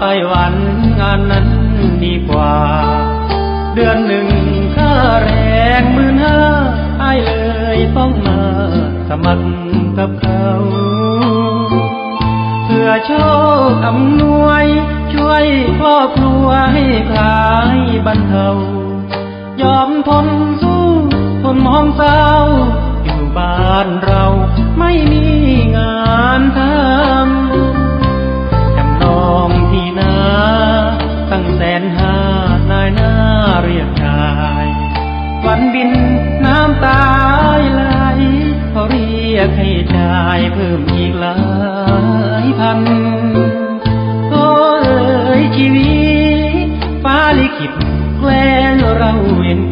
ไต้หวันงานนั้นดีกว่า เดือนหนึ่งค่าแรงหมื่นห้าไอเลยต้องมาสมัครกับเขาเพื่อโชคอำนวย ช่วยครอบครัวให้คลายบรรเทายอมทนสู้ทนมองเศร้าายหน้าเรียกชายวันบินน้ำตาไหลเขาเรียกให้ชายเพิ่มอีกหลายพันโอ้เอ๋ยชีวิตฟ้าลิขิตแกล้งเราเห็น